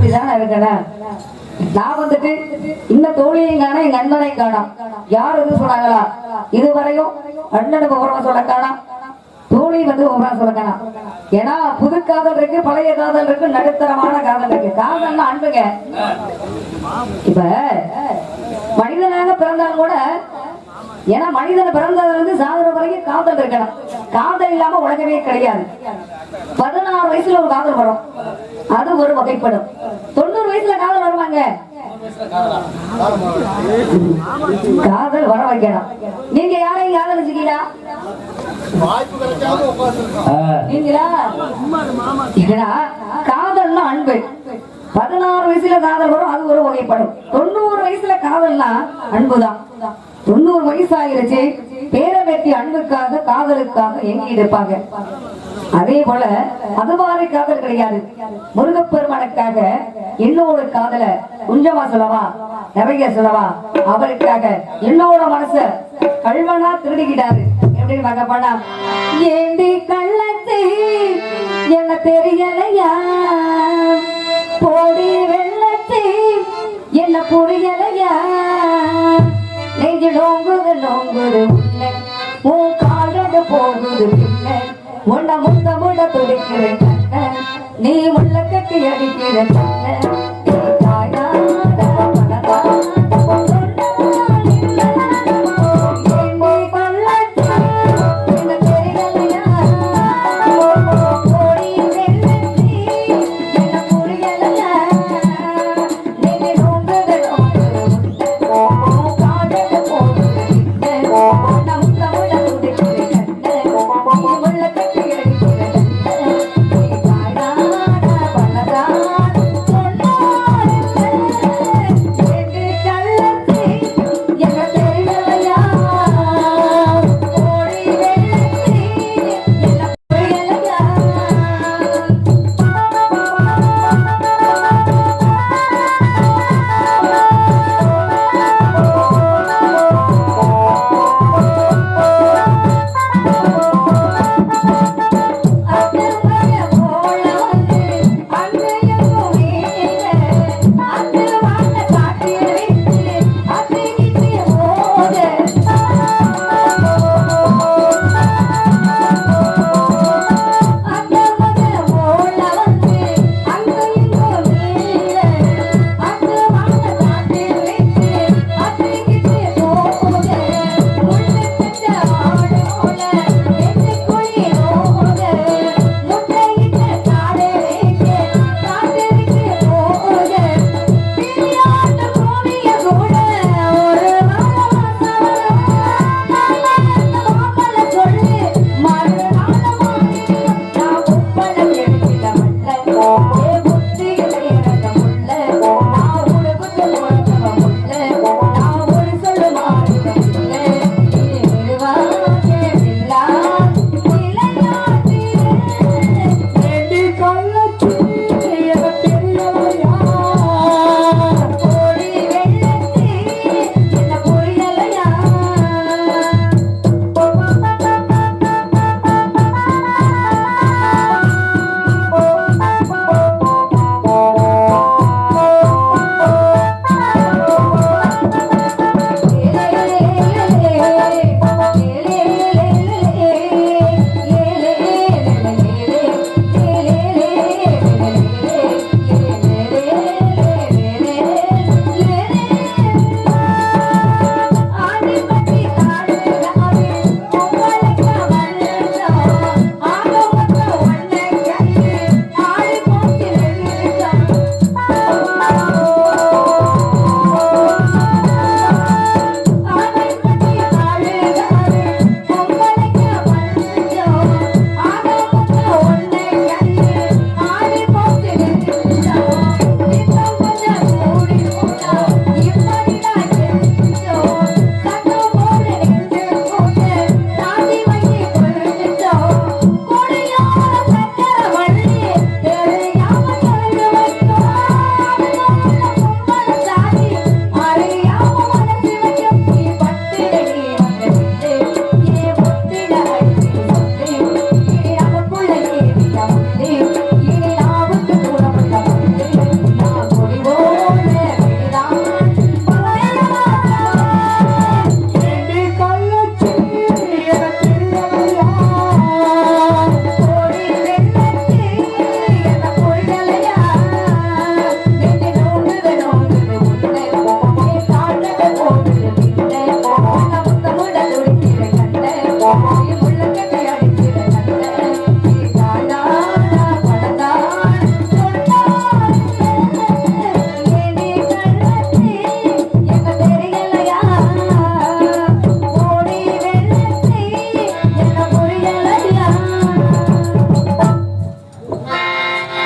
இப்படிதான் இருக்கணும். நான் வந்துட்டு இந்த தோழியையும் காணோம் எங்க அண்ணனையும் காணாம். யார் எதுவும் சொன்னாங்களா? இதுவரையும் அண்ணனுக்கு விவரம் சொல்ல காணோம். தோழி வந்து விவரம் சொல்ல காணோம். ஏன்னா புது காதல் இருக்கு பழைய காதல் இருக்கு நடுத்தரமான காதல் இருக்கு. காதல்னா அன்புங்க. இப்ப மனிதனாக பிறந்தாலும் கூட ஏன்னா மனிதன் பிறந்தது வந்து சாகுற வரைக்கும் காதல் இருக்கணும். காதல் இல்லாம உலகமே கிடையாது. பதினாறு வயசுல ஒரு காதல் வரும். அது ஒரு வகைப்படும். தொண்ணூறு வயசுல காதல் வருவாங்க காதல் வர வைக்கணும். நீங்க யாரையும் காதலிச்சுக்கீங்களா நீங்களா? காதல்னா அன்பு. பதினாறு வயசுல காதல் வரும் அது ஒரு வகைப்படும். தொண்ணூறு வயசுல காதல்னா அன்புதான். தொண்ணூறு வயசு ஆயிருச்சு பேரவேத்தி அன்புக்காக காதலுக்காக எங்கி இருப்பாங்க. அதே போல அது மாதிரி காதல் கிடையாது. முருகப்பெருமானுக்காக என்னோட காதல கொஞ்சமா சொல்லவா நிறைய சொல்லவா அவருக்காக என்னோட மனச கல்வனா திருடிக்கிட்டாரு. எப்படின்னு பார்க்க போனா ஏண்டி கள்ளத்தை என்ன தெரியலையா? தந்தமுள்ள துடிக்கிற நீ உள்ள கட்டி அடிக்கிற